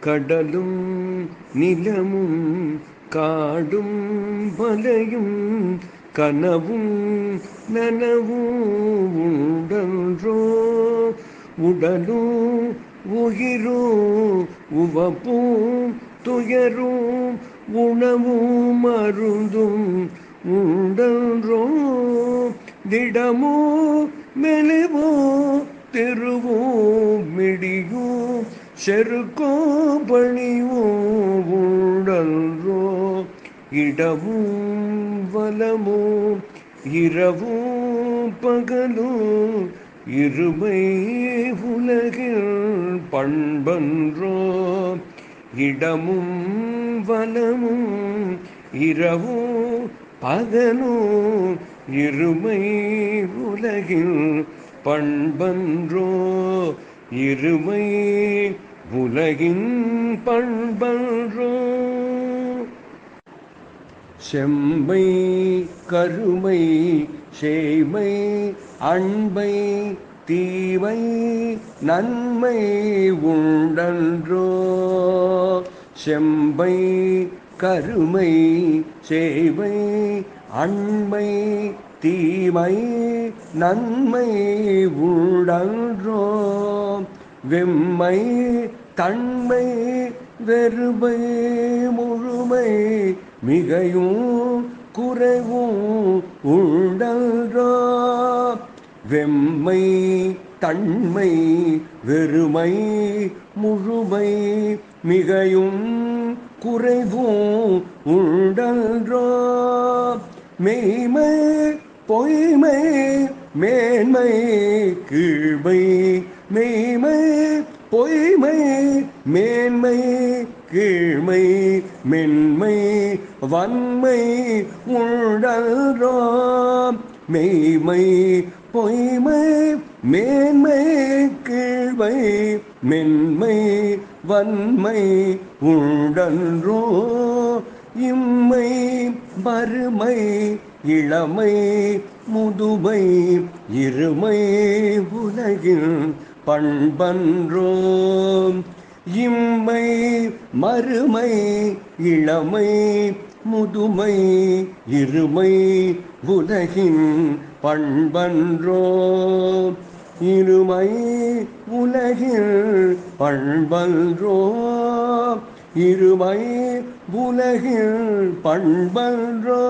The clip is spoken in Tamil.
கடலும் நிலமும் காடும் மலையும் கனவும் நனவும் உண்டன்றோ? உடலும் உயிரும் உவப்பும் துயரும் உணவும் மருந்தும் உண்டன்றோ? திடமோ மெலிவோ தெருவோ? செருக்கும் பணிவும் உண்டன்றோ இடவும் வலமோ இரவும் பகலும் இருமை உலகில் பண்பன்றோ இடமும் வலமும் இரவும் பகலும் இருமை உலகில் பண்பன்றோ இருமை உலகின் பண்பன்றோ. செம்மை கருமை சேமை அன்பை தீமை நன்மை உண்டன்றோ. செம்பை கருமை சேவை அண்மை தீமை நன்மை உண்டன்றோ. வெம்மை தன்மை வெறுமை முழுமை மிகையும் குறைவும் உண்டன்றோ வெம்மை தன்மை வெறுமை முழுமை மிகையும் குறைவும் உண்டன்றோ மெய்மை பொய்மை மேன்மை கீழ்மை மெய்மை பொய்மை மேன்மை கீழ்மை மென்மை வன்மை உண்டன்றோ மெய்மை பொய்மை மேன்மை கீழ்மை மென்மை வன்மை உண்டன்றோ இம்மை வறுமை இளமை முதுமை இருமை உலகின் பண்பன்றோம். இம்மை மறுமை இளமை முதுமை இருமை உலகின் பண்பன்றோம். இருமை உலகில் பண்பன்றோம். இருமை உலகில் பண்பன்றோ